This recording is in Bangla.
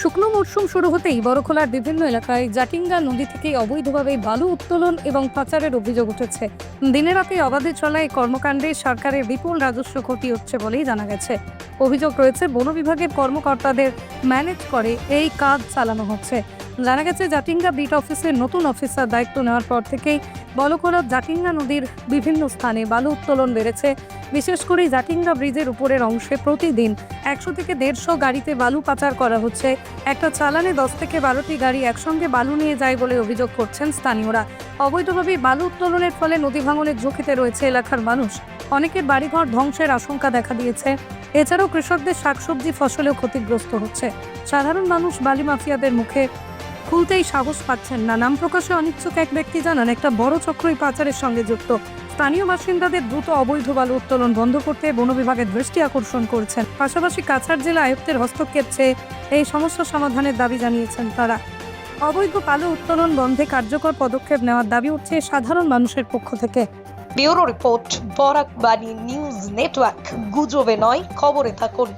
শুকনো মরশুম শুরু হতেই বড়খোলার বিভিন্ন এলাকায় জাটিঙ্গা নদী থেকে অবৈধভাবে বালু উত্তোলন এবং পাচারের অভিযোগ উঠেছে। দিনে রাতে অবাধে চলায় কর্মকাণ্ডে সরকারের বিপুল রাজস্ব ক্ষতি হচ্ছে বলেই জানা গেছে। অভিযোগ রয়েছে, বন বিভাগের কর্মকর্তাদের ম্যানেজ করে এই কাজ চালানো হচ্ছে। জানা গেছে জাটিঙ্গা বিট অফিসের নতুন অফিসার দায়িত্ব নেওয়ার পর থেকেই বলখোলা জাটিঙ্গা নদীর বিভিন্ন স্থানে বালু উত্তোলন বেড়েছে। বিশেষ করে জাটিঙ্গা ব্রিজের উপরের অংশে প্রতিদিন একশো থেকে দেড়শো গাড়িতে বালু পাচার করা হচ্ছে। একটা চালানে দশ থেকে বারোটি গাড়ি একসঙ্গে বালু নিয়ে যায় বলে অভিযোগ করছেন স্থানীয়রা। অবৈধভাবে বালু উত্তোলনের ফলে নদী ভাঙনের ঝুঁকিতে রয়েছে এলাকার মানুষ। অনেকের বাড়িঘর ধ্বংসের আশঙ্কা দেখা দিয়েছে। এছাড়াও কৃষকদের শাকসবজি ফসলেও ক্ষতিগ্রস্ত হচ্ছে। সাধারণ মানুষ বালি মাফিয়াদের মুখে খুলতেই সাহস পাচ্ছেন না। নাম প্রকাশে অনিচ্ছুক এক ব্যক্তি জানান, একটা বড় চক্রই পাচারের সঙ্গে যুক্ত। স্থানীয় বাসিন্দাদের দ্রুত অবৈধ বালু উত্তোলন বন্ধ করতে বন বিভাগের দৃষ্টি আকর্ষণ করছেন। পাশাপাশি কাছাড় জেলা আয়ুক্তের হস্তক্ষেপ চেয়ে এই সমস্যা সমাধানের দাবি জানিয়েছেন তারা। অবৈধ বালু উত্তোলন বন্ধে কার্যকর পদক্ষেপ নেওয়ার দাবি উঠছে সাধারণ মানুষের পক্ষ থেকে। ব্যুরো রিপোর্ট, বরাক বাণী নিউজ নেটওয়ার্ক, গুজবে নয়, খবরে থাকুন।